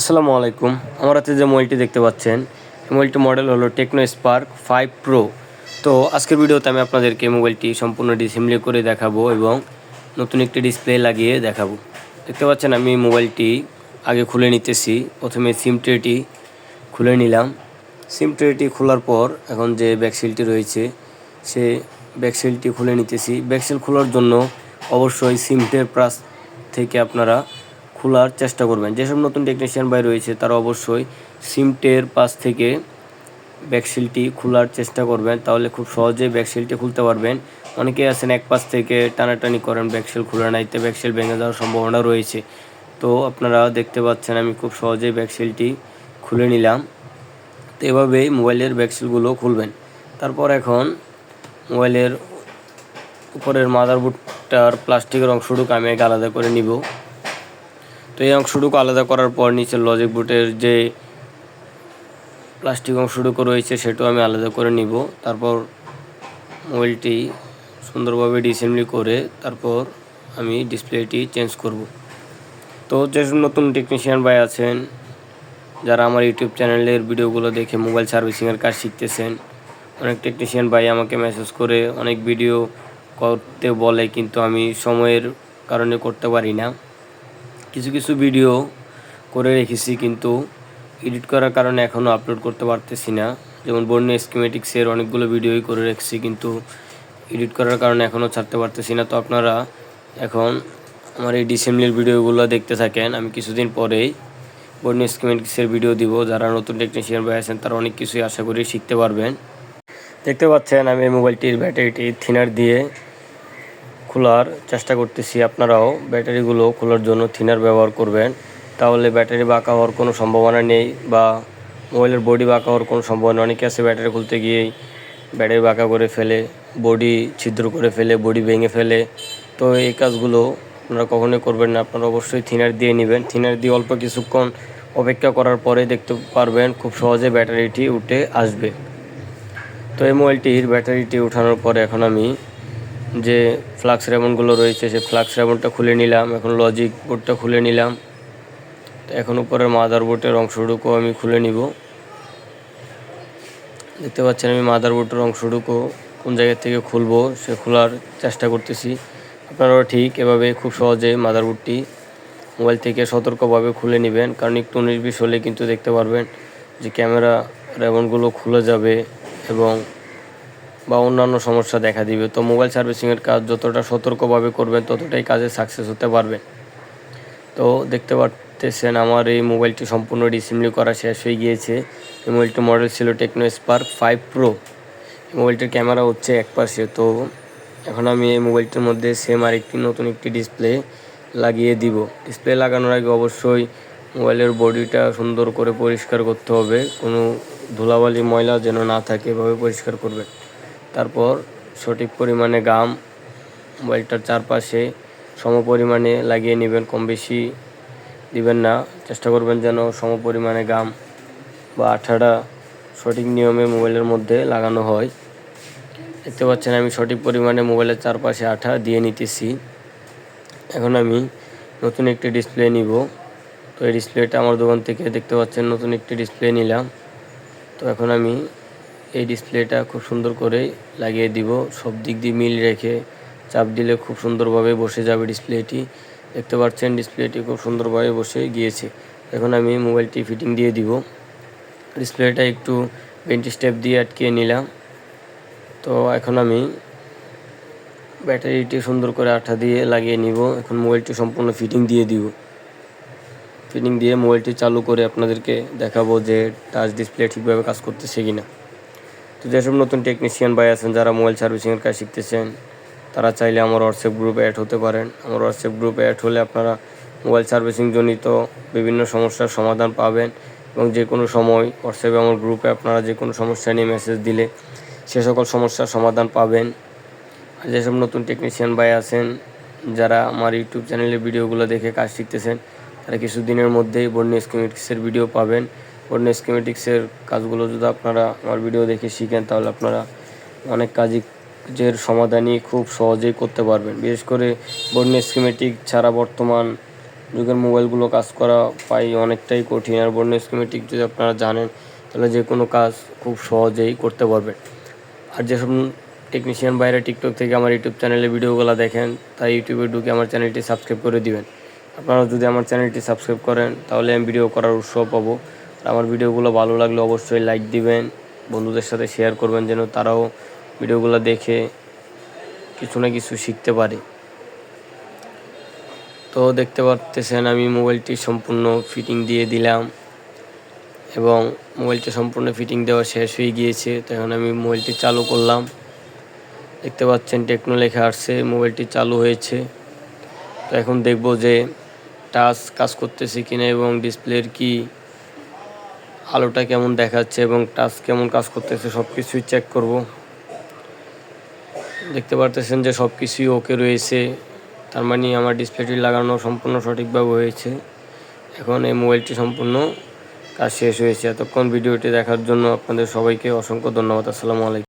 আসসালামু আলাইকুম। আমার হাতে যে মোবাইলটি দেখতে পাচ্ছেন মোবাইলটি মডেল হলো টেকনো স্পার্ক ফাইভ প্রো। তো আজকের ভিডিওতে আমি আপনাদেরকে মোবাইলটি সম্পূর্ণ ডিসেম্বলি করে দেখাবো এবং নতুন একটি ডিসপ্লে লাগিয়ে দেখাবো। দেখতে পাচ্ছেন, আমি মোবাইলটি আগে খুলে নিতেছি। প্রথমে সিম ট্রেটি খুলে নিলাম। সিম ট্রেটি খোলার পর এখন যে ব্যাকসিলটি রয়েছে, সে ব্যাকসিলটি খুলে নিতেছি। ব্যাকসিল খোলার জন্য অবশ্যই সিম সিমটের প্রাস থেকে আপনারা খোলার চেষ্টা করবেন। যেসব নতুন টেকনিশিয়ান ভাই রয়েছে, তারা অবশ্যই সিমটের পাশ থেকে ব্যাকসিলটি খোলার চেষ্টা করবেন। তাহলে খুব সহজে ব্যাকসিলটি খুলতে পারবেন। অনেকেই আছেন এক পাশ থেকে টানাটানি করেন ব্যাকসিল খুলে নাইতে ব্যাকসিল ভেঙে যাওয়ার সম্ভাবনা রয়েছে। তো আপনারা দেখতে পাচ্ছেন আমি খুব সহজেই ব্যাকসিলটি খুলে নিলাম। তো এভাবেই মোবাইলের ব্যাকসিলগুলো খুলবেন। তারপর এখন মোবাইলের উপরের মাদারবোর্ডটার প্লাস্টিকের অংশটুকু আমি আলাদা করে নিব। তো এই অংশটুকু আলাদা করার পর নিচের লজিক বুটের যে প্লাস্টিক অংশটুকু রয়েছে সেটাও আমি আলাদা করে নিব। তারপর মোবাইলটি সুন্দরভাবে ডিসেম্বলি করে তারপর আমি ডিসপ্লেটি চেঞ্জ করব। তো যেসব নতুন টেকনিশিয়ান ভাই আছেন, যারা আমার ইউটিউব চ্যানেলের ভিডিওগুলো দেখে মোবাইল সার্ভিসিংয়ের কাজ শিখতেছেন, অনেক টেকনিশিয়ান ভাই আমাকে মেসেজ করে, অনেক ভিডিও করতে বলে, কিন্তু আমি সময়ের কারণে করতে পারি না। কিছু কিছু ভিডিও করে রেখেছি কিন্তু এডিট করার কারণে এখনও আপলোড করতে পারতেছি না। যেমন বন্য স্কিমেটিক্সের অনেকগুলো ভিডিওই করে রেখেছি কিন্তু এডিট করার কারণে এখনও ছাড়তে পারতেছি না। তো আপনারা এখন আমার এই ডিসেম্বলির ভিডিওগুলো দেখতে থাকেন। আমি কিছুদিন পরেই বন্য স্কিমেটিক্সের ভিডিও দিব। যারা নতুন টেকনিশিয়ান ভাই আছেন, তারা অনেক কিছুই আশা করি শিখতে পারবেন। দেখতে পাচ্ছেন আমি এই মোবাইলটির ব্যাটারিটি থিনার দিয়ে খোলার চেষ্টা করতেছি আপনারাও। ব্যাটারিগুলো খোলার জন্য থিনার ব্যবহার করবেন। তাহলে ব্যাটারি বাঁকা হওয়ার কোনো সম্ভাবনা নেই বা মোবাইলের বডি বাঁকা হওয়ার কোনো সম্ভাবনা অনেকে আছে ব্যাটারি খুলতে গিয়েই ব্যাটারি বাঁকা করে ফেলে, বডি ছিদ্র করে ফেলে, বডি ভেঙে ফেলে। তো এই কাজগুলো আপনারা কখনোই করবেন না, আপনারা অবশ্যই থিনার দিয়ে নেবেন। থিনার দিয়ে অল্প কিছুক্ষণ অপেক্ষা করার পরে দেখতে পারবেন খুব সহজে ব্যাটারিটি উঠে আসবে। তো এই মোবাইলটির ব্যাটারিটি উঠানোর পরে এখন আমি যে ফ্লাক্স রেমনগুলো রয়েছে, সেই ফ্লাক্স রেমনটা খুলে নিলাম। এখন লজিক বোর্ডটা খুলে নিলাম। তো এখন উপরের মাদার বোর্ডের অংশটুকু আমি খুলে নিব। দেখতে পাচ্ছেন আমি মাদার বোর্ডের অংশটুকু কোন জায়গা থেকে খুলবো, সে খোলার চেষ্টা করতেছি। আপনারাও ঠিক এভাবে খুব সহজে মাদার বোর্ডটি মোবাইল থেকে সতর্কভাবে খুলে নেবেন। কারণ একটু বিশ হলে কিন্তু দেখতে পারবেন যে ক্যামেরা রেমনগুলো খুলে যাবে এবং বা অন্যান্য সমস্যা দেখা দিবে। তো মোবাইল সার্ভিসিংয়ের কাজ যতটা সতর্কভাবে করবেন ততটাই কাজে সাকসেস হতে পারবেন তো দেখতে পারতেছেন, আমার এই মোবাইলটি সম্পূর্ণ ডিসেম্বলি করা শেষ হয়ে গিয়েছে। এই মোবাইলটির মডেল ছিল টেকনো স্পার্ক ফাইভ প্রো এই মোবাইলটির ক্যামেরা হচ্ছে এক পাশে। তো এখন আমি এই মোবাইলটির মধ্যে সেম আরেকটি নতুন একটি ডিসপ্লে লাগিয়ে দিব। ডিসপ্লে লাগানোর আগে অবশ্যই মোবাইলের বডিটা সুন্দর করে পরিষ্কার করতে হবে। কোনো ধুলাবালি, ময়লা যেন না থাকে, এভাবে পরিষ্কার করবেন। তারপর সঠিক পরিমাণে গাম মোবাইলটার চারপাশে সম পরিমাণে লাগিয়ে নেবেন, কম বেশি দিবেন না। চেষ্টা করবেন যেন সম পরিমাণে গাম বা আঠাটা সঠিক নিয়মে মোবাইলের মধ্যে লাগানো হয়। দেখতে পাচ্ছেন আমি সঠিক পরিমাণে মোবাইলের চারপাশে আঠা দিয়ে নিতেছি। এখন আমি নতুন একটি ডিসপ্লে নিব। তো এই ডিসপ্লেটা আমার দোকান থেকে দেখতে পাচ্ছেন, নতুন একটি ডিসপ্লে নিলাম। তো এখন আমি এই ডিসপ্লেটা খুব সুন্দর করে লাগিয়ে দিব। সব দিক দিয়ে মিল রেখে চাপ দিলে খুব সুন্দরভাবে বসে যাবে ডিসপ্লেটি। দেখতে পাচ্ছেন ডিসপ্লেটি খুব সুন্দরভাবে বসে গিয়েছে। এখন আমি মোবাইলটি ফিটিং দিয়ে দিব। ডিসপ্লেটা একটু বেন্টি স্টেপ দিয়ে আটকিয়ে নিলাম। তো এখন আমি ব্যাটারিটি সুন্দর করে আঠা দিয়ে লাগিয়ে নিব। এখন মোবাইলটি সম্পূর্ণ ফিটিং দিয়ে দিব। ফিটিং দিয়ে মোবাইলটি চালু করে আপনাদেরকে দেখাবো যে টাচ ডিসপ্লে ঠিকভাবে কাজ করতেছে কিনা। তো যেসব নতুন টেকনিশিয়ান ভাই আছেন যারা মোবাইল সার্ভিসিংয়ের কাজ শিখতেছেন, তারা চাইলে আমার হোয়াটসঅ্যাপ গ্রুপে অ্যাড হতে পারেন। আমার হোয়াটসঅ্যাপ গ্রুপে অ্যাড হলে আপনারা মোবাইল সার্ভিসিং জনিত বিভিন্ন সমস্যার সমাধান পাবেন এবং যে কোনো সময় হোয়াটসঅ্যাপে আমার গ্রুপে আপনারা যে কোনো সমস্যা নিয়ে মেসেজ দিলে সে সকল সমস্যার সমাধান পাবেন। আর যেসব নতুন টেকনিশিয়ান ভাই আছেন, যারা আমার ইউটিউব চ্যানেলের ভিডিওগুলো দেখে কাজ শিখতেছেন, তারা কিছুদিনের মধ্যেই বন্যা স্কিমেটিক্সের ভিডিও পাবেন। বন্যা স্কিমেটিক্সের কাজগুলো যদি আপনারা আমার ভিডিও দেখে শিখেন, তাহলে আপনারা অনেক কাজই যের সমাধানই খুব সহজেই করতে পারবেন। বিশেষ করে বন্যা স্কিমেটিক ছাড়া বর্তমান যুগের মোবাইলগুলো কাজ করা পাই অনেকটাই কঠিন। আর বর্ণ স্কিমেটিক যদি আপনারা জানেন, তাহলে যে কোনো কাজ খুব সহজেই করতে পারবেন। আর যেসব টেকনিশিয়ান বাইরে টিকটক থেকে আমার ইউটিউব চ্যানেলে ভিডিওগুলো দেখেন তাই ইউটিউবে ঢুকে আমার চ্যানেলটি সাবস্ক্রাইব করে দিবেন। আপনারা যদি আমার চ্যানেলটি সাবস্ক্রাইব করেন, তাহলে আমি ভিডিও করার উৎসাহ পাবো। আমার ভিডিওগুলো ভালো লাগলে অবশ্যই লাইক দিবেন, বন্ধুদের সাথে শেয়ার করবেন যেন তারাও ভিডিওগুলো দেখে কিছু না কিছু শিখতে পারে। তো দেখতে পারতেছেন আমি মোবাইলটি সম্পূর্ণ ফিটিং দিয়ে দিলাম এবং মোবাইলটি সম্পূর্ণ ফিটিং দেওয়া শেষ হয়ে গিয়েছে, তো এখন আমি মোবাইলটি চালু করলাম। দেখতে পাচ্ছেন টেকনো লেখা আসছে মোবাইলটি চালু হয়েছে। তো এখন দেখব যে টাচ কাজ করতেছে কিনা এবং ডিসপ্লের কি আলোটা কেমন দেখাচ্ছে এবং টাচ কেমন কাজ করতেছে সব কিছুই চেক করব। দেখতে পারতেছেন যে সব কিছুই ওকে রয়েছে। তার মানে আমার ডিসপ্লেটি লাগানো সম্পূর্ণ সঠিকভাবে হয়েছে। এখন এই মোবাইলটি সম্পূর্ণ কাজ শেষ হয়েছে। এতক্ষণ ভিডিওটি দেখার জন্য আপনাদের সবাইকে অসংখ্য ধন্যবাদ। আসসালামু আলাইকুম।